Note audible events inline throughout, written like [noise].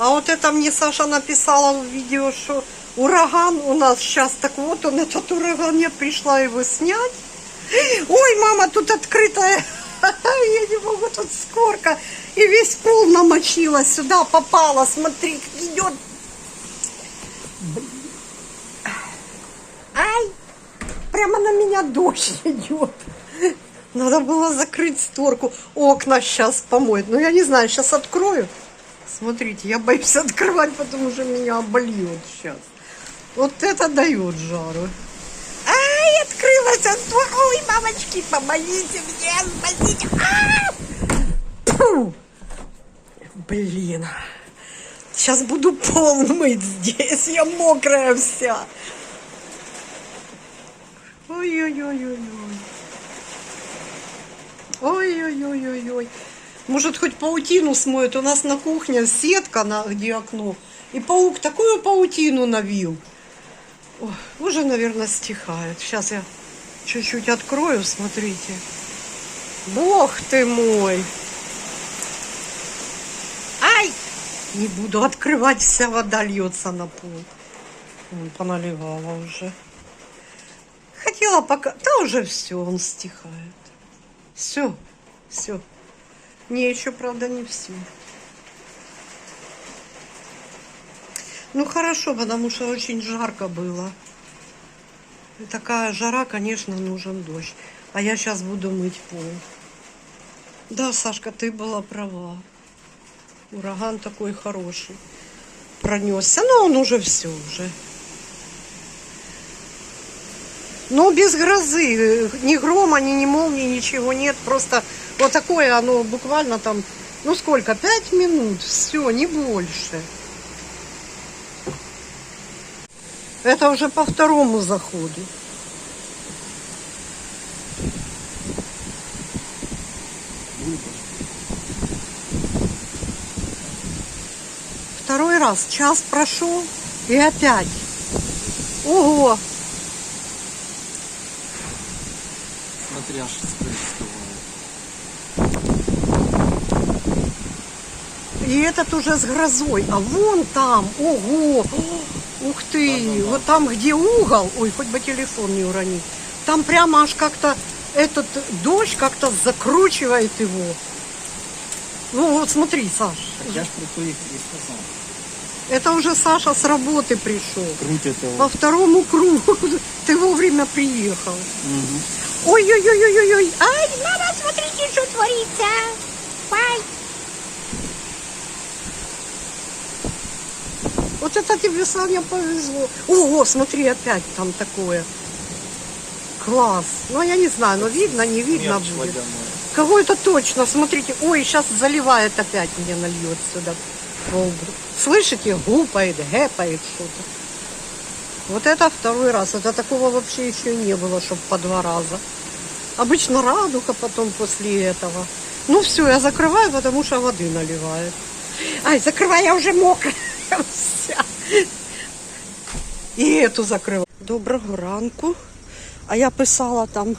А вот это мне Саша написала в видео, что ураган у нас сейчас. Так вот он, этот ураган, я пришла его снять. Ой, мама, тут открытая. [laughs] Я не могу, тут скорка. И весь пол намочила сюда, попала. Смотри, идет. Ай, прямо на меня дождь идет. Надо было закрыть створку. Окна сейчас помоет. Но я не знаю, сейчас открою. Смотрите, я боюсь [laughs] открывать, потому что меня обольет сейчас. Вот это дает жару. Ай, открылась. Ой, мамочки, помогите мне, спасите. А! Фу. Блин. Сейчас буду пол мыть здесь. Я мокрая вся. Ой-ой-ой-ой-ой. Ой-ой-ой-ой-ой. Может, хоть паутину смоет. У нас на кухне сетка, на, где окно. И паук такую паутину навил. Ой, уже, наверное, стихает. Сейчас я чуть-чуть открою, смотрите. Бог ты мой. Ай! Не буду открывать, вся вода льется на пол. Вон, Поналивала уже. Хотела пока... Да уже все, он стихает. Все, все. Не, еще, правда, не все. Ну, хорошо, потому что очень жарко было. И такая жара, конечно, нужен дождь. А я сейчас буду мыть пол. Да, Сашка, ты была права. Ураган такой хороший. Пронесся. Но он уже все уже. Но без грозы. Ни грома, ни, ни молнии, ничего нет. Просто вот такое оно буквально там, ну сколько, пять минут. Все, не больше. Это уже по второму заходу. Второй раз. Час прошел и опять. Ого! Смотри, аж И этот уже с грозой. А вон там, ого! Ух ты! Вот там, где угол, ой, хоть бы телефон не уронить. Там прямо аж как-то этот дождь как-то закручивает его. Ну вот смотри, Саш, Я ж про то їх і сказав. это уже Саша с работы пришел. Крутять По його. второму кругу [laughs] ты вовремя приехал. Угу. Ой-ой-ой-ой-ой. Ай, мама, смотрите, что творится. Ай, Вот это тебе, Саня, повезло. Ого, смотри, опять там такое. Класс. Ну, я не знаю, но видно, не видно будет. Кого это точно? Смотрите. Ой, сейчас заливает опять мне нальет сюда. Слышите? Гупает, гэпает что-то. Вот это второй раз. Это такого вообще еще не было, чтобы по два раза. Обычно радуга потом после этого. Ну все, я закрываю, потому что воды наливает. Ай, закрывай, я уже мокрая вся. І эту закрила. Доброго ранку. А я писала там,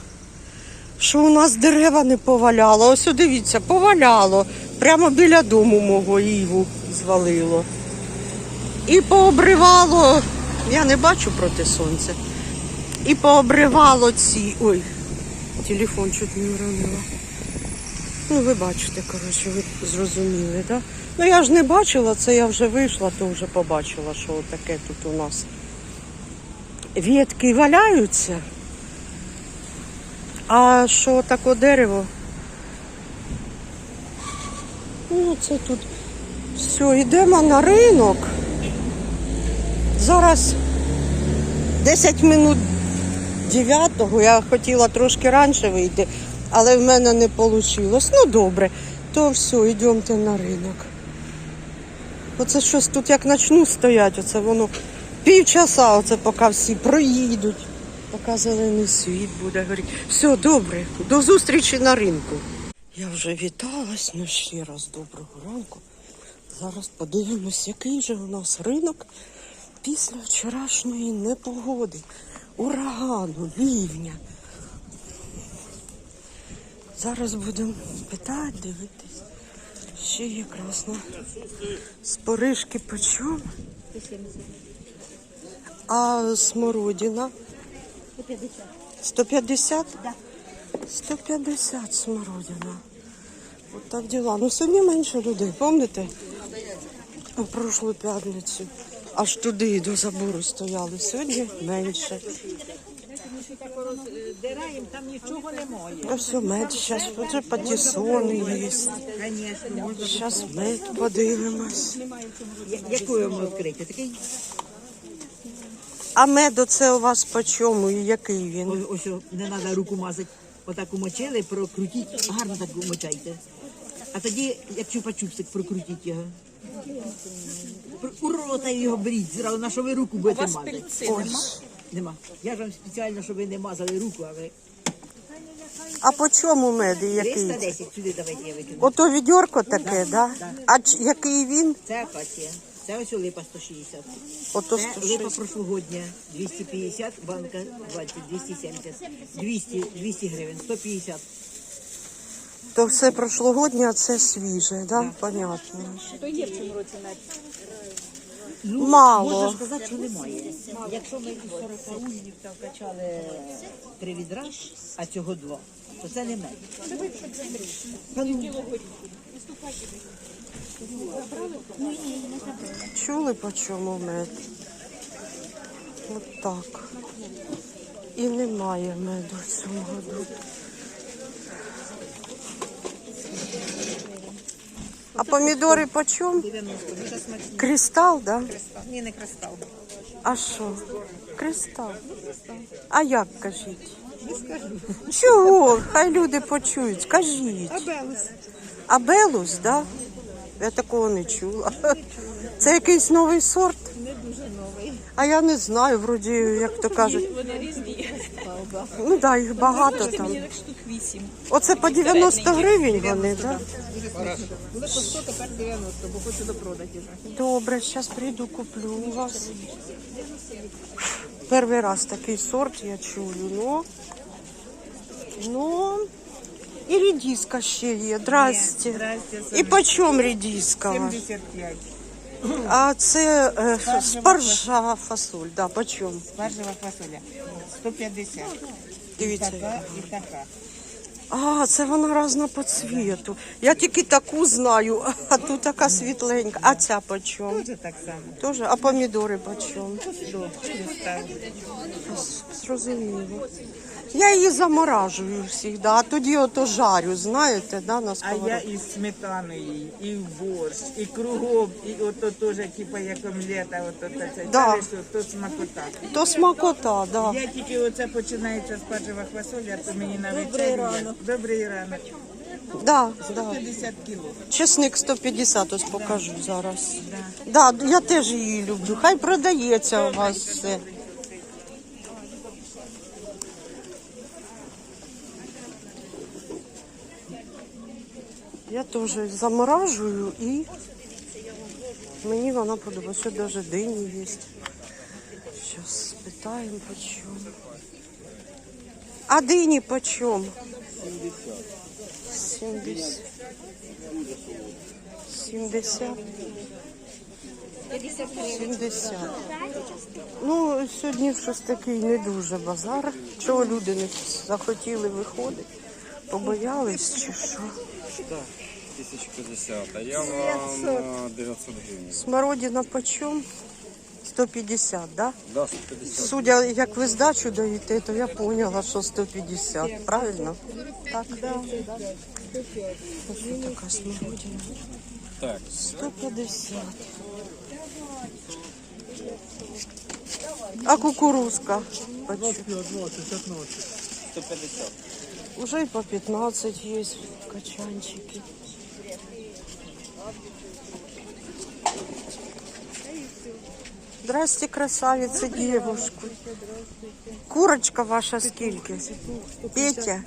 що у нас дерева не поваляло. Ось дивіться, поваляло. Прямо біля дому мого Іву звалило. І пообривало, я не бачу проти сонця. І пообривало ці. Ой, телефон чуть не уронила. Ну, ви бачите, коротше, ви зрозуміли, так? Да? Ну я ж не бачила, це я вже вийшла, то вже побачила, що таке тут у нас. Ветки валяються, а що таке дерево? Ну, це тут все, йдемо на ринок. Зараз 10 минут 9 я хотіла трошки раніше вийти, але в мене не вийшло. Ну добре, то все, йдемте на ринок. Оце щось тут як почну стояти, оце воно півчаса, оце поки всі проїдуть, поки зелений світ буде горіти. Все, добре, до зустрічі на ринку. Я вже віталась, ну ще раз доброго ранку. Зараз подивимось, який же у нас ринок після вчорашньої непогоди, урагану, ливня. Зараз будемо питати, дивитись, ще є красна. Споришки почем? А смородина? 150? 150 смородина. От так діла. Ну сьогодні менше людей, пам'ятаєте? У прошлу п'ятницю. Аж туди до забору стояли. Сьогодні менше. Дираєм, там нічого немає. А все, мед, зараз вже патісони є. Зараз мед подивимось. Якою воно відкрите? Такий А мед оце у вас по чому і який він? ось, ось о, не треба руку мазати. Отак умочили, прокрутіть, гарно так умочайте. А тоді, як чупа-чупсик, прокрутіть його. У рота його беріть, зразу на що ви руку будете мазати. Ось. Нема. Я ж вам спеціально, щоб ви не мазали руку, але А по чому мед і який? 310 сюди давайте я викину. Ото відьорко таке, да? А ч- який він? Це акація. Це ось липа 160. Ото Це липа 160. прошлогодня 250, банка 20, 270, 200, 200 гривень, 150. То все прошлогоднє, а це свіже, да? Понятно. Ну, Мало. Можна сказати, що немає. Якщо ми із 40 ульїв там качали три відра, а цього два, то це не. Та ну, Чули по чому мед? От так. І немає меду в цьому году. А помідори по чому? 90, дуже смачні. Кристал, да? Ні, не кристал. А що? Кристал. А як кажіть? Не скажу. Чого? Хай люди почують. Кажіть. Абелус. Абелус, да? Я такого не чула. Це якийсь новий сорт? Не дуже новий. А я не знаю, вроді, як то кажуть. Вони різні. Ну так, да, їх багато там. Мені так штук вісім. Оце по 90 гривень вони, так? Були по 100, тепер 90, бо хочу допродати вже. Добре, зараз прийду, куплю у вас. Перший раз такий сорт я чую. Ну, ну і редиска ще є. Здрасте. Здрасте, І по чому редиска? 75. А це е, спаржа фасоль, да, по чому? Спаржева фасоля. 150. Дивіться. Така і така. А, це вона різна по цвіту. Я тільки таку знаю, [laughs] а тут така світленька. А ця по чому? Дуже так само. Тоже, а помідори по чому? Зрозуміло. Я її заморажую завжди, а тоді ото жарю, знаєте, да, на А я сковородці. із сметаною, і в борщ, і кругом, і ото теж, типу, як омлета, ото це, Да. то смакота. То смакота, да. Я тільки оце починається спаржева фасоля, то мені на вечерю. ранок. Добрий ранок. Да, да. 50 кіло. Чесник 150, ось покажу зараз. Да, я теж її люблю. Хай продається у вас все. Я теж заморажую і мені вона подобається. Навіть дині є. Зараз спитаємо по чому. А дині по чому? 70. 70. 70. Ну, сьогодні щось такий не дуже базар. Чого люди не захотіли виходити? Побоялись чи що? 1050, а я вам 900 гривень. Смородина почем? 150, да? Да, 150. Судя, як ви здачу даєте, то я поняла, що 150, правильно? Так, да. Ось така смородина. Так, 150. А кукурузка? Почем? 150. Уже и по 15 есть качанчики. Здрасте, красавица, девушка. Курочка ваша скільки? Петя?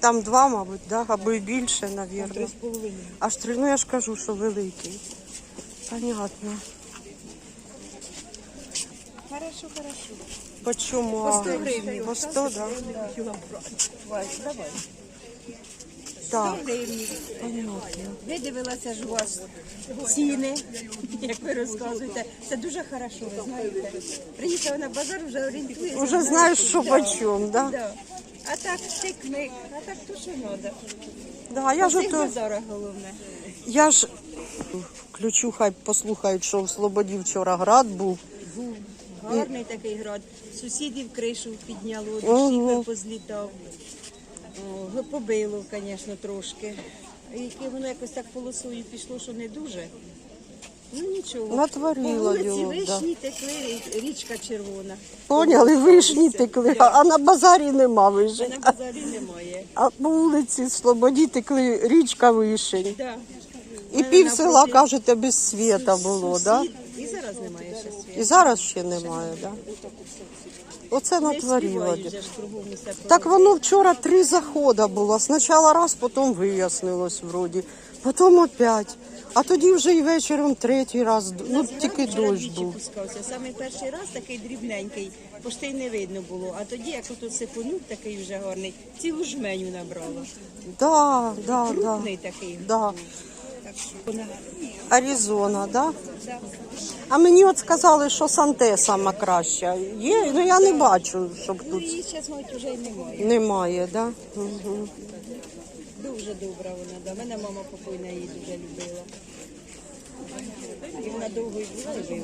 Там два, мабуть, да? або і більше, мабуть. Аж три, ну я ж кажу, що великий. Понятно. Хорошо, хорошо. Почему? По 100 гривень. По 100, да? 100 гривень. Видивилася ж у вас ціни, як ви розказуєте. Це дуже хорошо, ви знаєте. Приїхала на базар, вже орієнтується. Уже знаєш, що почем, да? Да. А так тик-мик, а так то що треба. Да, я ж всіх ото, базарах головне. я ж включу, хай послухають, що в Слободі вчора град був. Гарний такий град. Сусідів кришу підняло, Ого. позлітав. О, побило, звісно, трошки. Яке воно якось так полосою пішло, що не дуже. Ну нічого. Натворило По вулиці його, да. вишні текли, річка червона. Поняли, вишні текли, а а на базарі нема А вишень. на базарі немає. А по вулиці Слободі текли річка вишень. Да. І пів села, кажете, без світа було, да? І зараз немає ще світу. І зараз ще немає, да? Оце натворило. Так воно вчора три заходи було. Спочатку раз, потім вияснилось вроді, потім опять. А тоді вже і вечором третій раз, ну тільки дощ був. пускався. Саме перший раз такий дрібненький, пошти й не видно було. А тоді, як ото сипонув такий вже гарний, цілу жменю набрала. Да, да, да, Крупний такий. да. Так що Аризона, да? А мені от сказали, що Санте сама краща. Є, ну я не бачу, щоб ну, тут її зараз, мабуть, вже й немає. немає, да? Угу. Дуже добра вона. Да. Мене мама покойна її дуже любила. І вона довго і була і вже.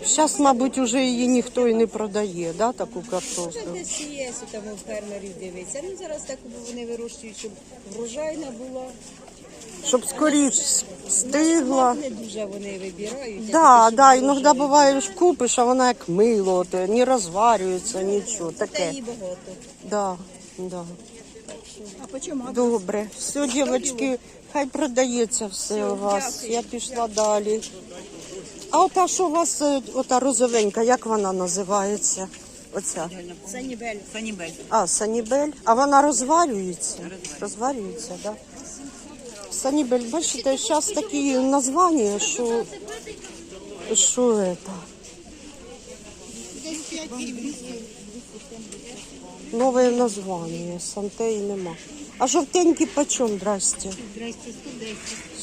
теж. Зараз, мабуть, уже її ніхто і не продає, да, таку Вже картоплю. десь є, там у фермерів дивиться. Ну зараз так вони вирощують, щоб врожайна була. Щоб скоріш стигла. Не дуже вони вибирають. Да, да, іноді буває, ж купиш, а вона як мило, от, не розварюється, нічого, Та таке. її багато. Да, да. А по чому? Добре. Все, дівчатки, хай продається все у вас. Я пішла далі. А ота, що у вас, е, ота розовенька, як вона називається? Оця. Санібель. Санібель. А, санібель. А вона розварюється? Розварюється, так? Да? Санібель, бачите, зараз такі названня, що, що это? Нове названня, сантеї нема. А жовтенькі почем, здрасте? Здрасте,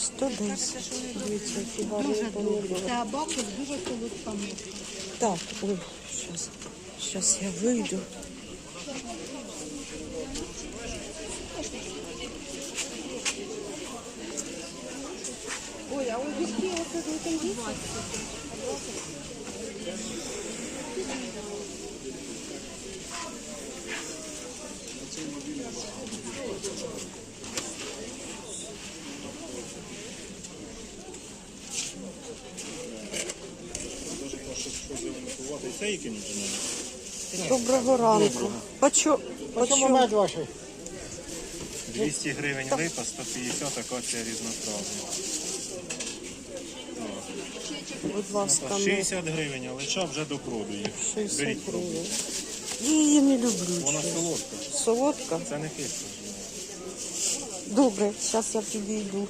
110. 110. Дивіться, які гарні помідори. Та бабка дуже солодками. Так, ой, сейчас, сейчас я выйду. Доброго ранку. Почо, почо, мед ваші? 200 гривень липа, 150 акація різнотравна. Будь ласка, 60 гривень, але чап вже до проду їх. 60 Беріть гривень. Я її не люблю. Вона солодка, Солодка? це не кисло. Добре, зараз я підійду.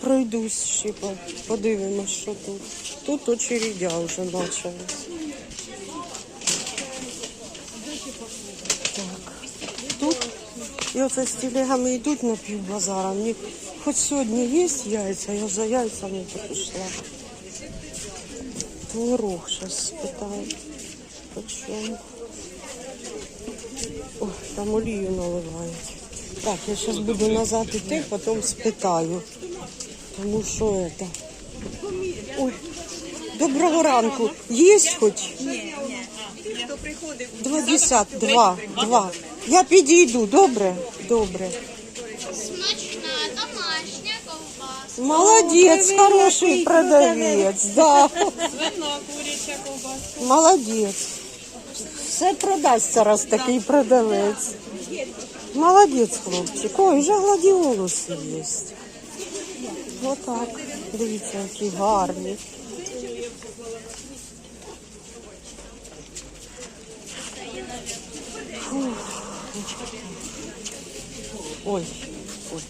Пройдусь ще, подивимось, що тут. Тут очередя вже почалась. Так. Тут і оце з телегами йдуть на півбазара. Мені хоч сьогодні є яйця, я за яйцями прийшла. Творог зараз спитаю. Почому? Ой, там олію наливають. Так, я зараз буду назад іти, потім спитаю. Тому що это. Ой, доброго ранку. Є хоч? Ні, десят, два, два. Я підійду, добре? Добре. Молодець, хороший продавець. Да. Молодець. Все продасться, раз такий продавець. Молодець, хлопчик. Ой, вже гладіолуси є. Отак. Дивіться, які гарні. Фух. Ой, ой.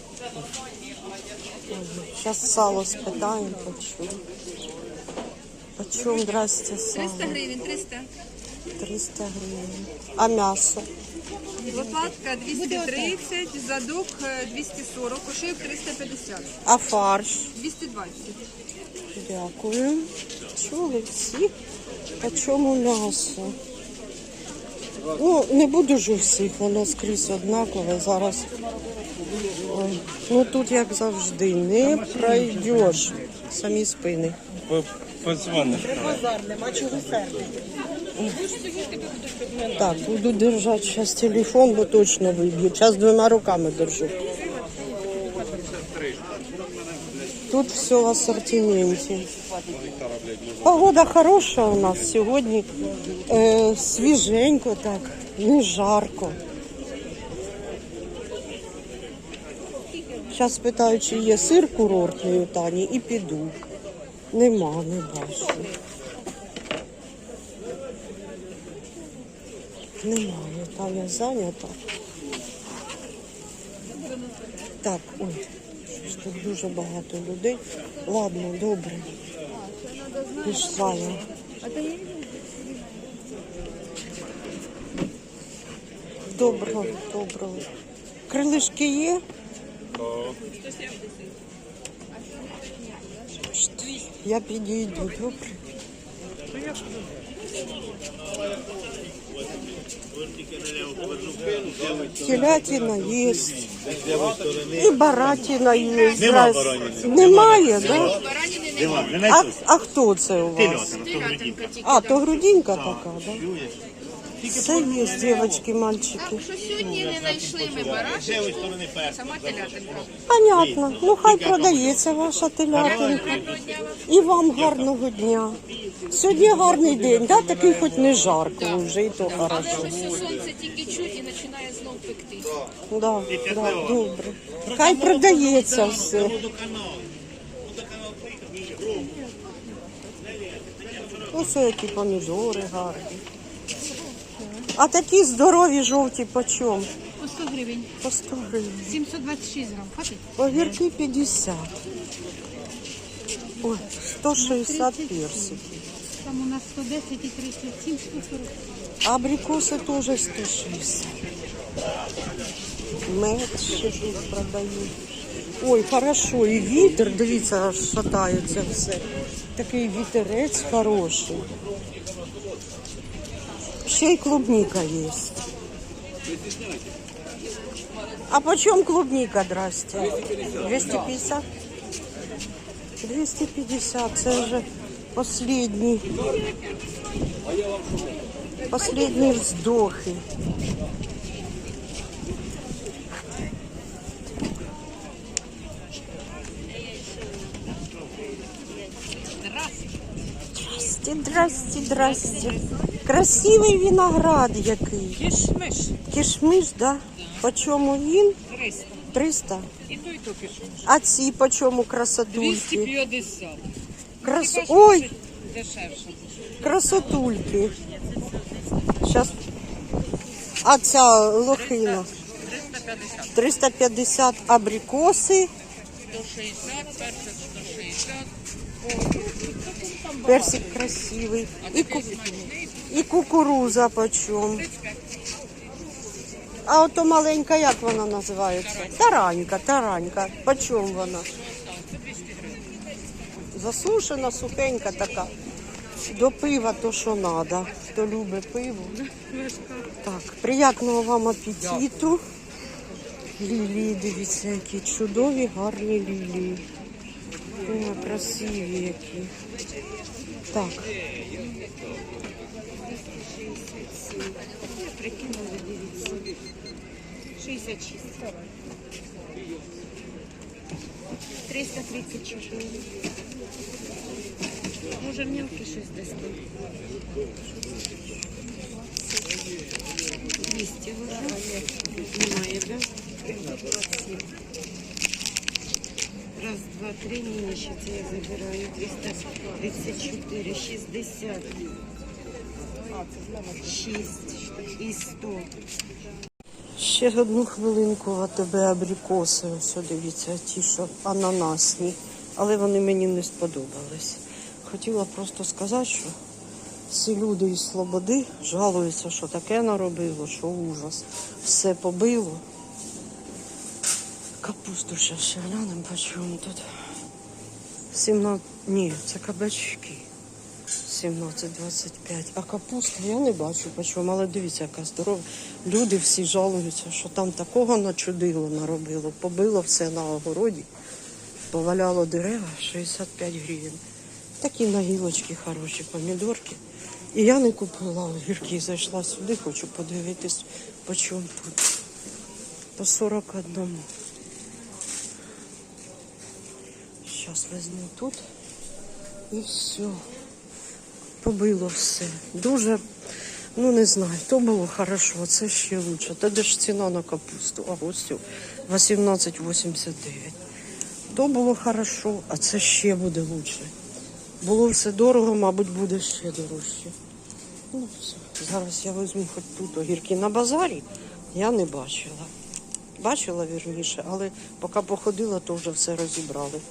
Сейчас сало спитаємо, почем. Почем, здрасте, сало? 300 гривень, 300. 300 гривень. А м'ясо? Лопатка 230, задок е, 240, ошейок 350, А фарш? 220. Дякую. Чули всі? По чому м'ясо? Ну, не буду ж у всіх, воно скрізь однакове зараз. Ну тут, як завжди, не пройдеш. Самі спини. Позвониш. Так, буду держати зараз телефон, бо точно виб'ю. Зараз двома руками держу. Тут все в ассортименті. Погода хороша у нас сьогодні. Е, свіженько так, не жарко. Зараз питаю, чи є сир курортний у Тані і піду. Нема, не бачу. Немає, Таня зайнята. Так, ой, тут дуже багато людей. Ладно, добре. Пішла я. Доброго, доброго. Крилишки є? Я підійду, добре. Телятина є. І баратина є. Нема баранини. Немає, да? Дима, А, а хто це у вас? А, то грудинка така, да? Все є, дівчатки, мальчики. Що сьогодні не знайшли ми барашечку, сама телятинка. Понятно. Ну хай продається ваша телятинка. І вам гарного дня. Сьогодні гарний день, да? такий хоч не жарко вже, і то хорошо. Все сонце тільки чуть і починає знов пекти. Да, да, добре. Хай продається все. Ось які помідори гарні. А такі здорові жовті по чому? По 100 гривень. По 100 гривень. 726 грам. Хватить? Огірки 50. Ой, 160 персиків. Там у нас 110 і 37, 140. Абрикоси теж 160. Мед ще тут продають. Ой, хорошо, і вітер, дивіться, аж шатається все. Такий вітерець хороший. Ще й клубника є. А по чому клубника, здрасте? 250? 250, це вже последній. Последние вздохи. Здрасте, здрасте, здрасте. Красивий виноград який. Кишмиш. Кишмиш, да? По чому він? 300. 300. І то, то кишмиш. А ці по чому красотульки? 250. Крас... Ой, красотульки. Сейчас. А ця лохина? 350. 350 абрикоси, 160, перших 160. персик красивий. І, ку... і кукуруза почем. А ото маленька, як вона називається? Таранька, таранька. Почем вона? Засушена, сухенька така. До пива то, що треба. Хто любить пиво. Так, приятного вам апетиту. Лілії, дивіться, які чудові, гарні лілії. О, красиві які. Так. Може, мелкий щось десь. 200 вважає. Немає, да? Раз, два, три, ні, ще це я забираю. 334, 60. 6 і 100. Ще одну хвилинку а тебе абрикоси. Ось дивіться, ті, що ананасні. Але вони мені не сподобались. Хотіла просто сказати, що Всі люди із Слободи жалуються, що таке наробило, що ужас. Все побило. Капусту ще ще глянемо, по тут. 17, ні, це кабачки. 17,25. А капуста я не бачу по чому, але дивіться, яка здорова. Люди всі жалуються, що там такого начудило, наробило. Побило все на огороді, поваляло дерева 65 гривень. Такі на гілочки хороші помідорки. І я не купила огірки, зайшла сюди, хочу подивитись, по чому тут. По 41. Зараз візьму тут і все. Побило все. Дуже, ну не знаю, то було хорошо, це ще лучше. Та де ж ціна на капусту? А ось 18,89. То було хорошо, а це ще буде лучше. Було все дорого, мабуть, буде ще дорожче. Ну, все. Зараз я візьму хоч тут огірки на базарі. Я не бачила. Бачила вірніше, але поки походила, то вже все розібрали.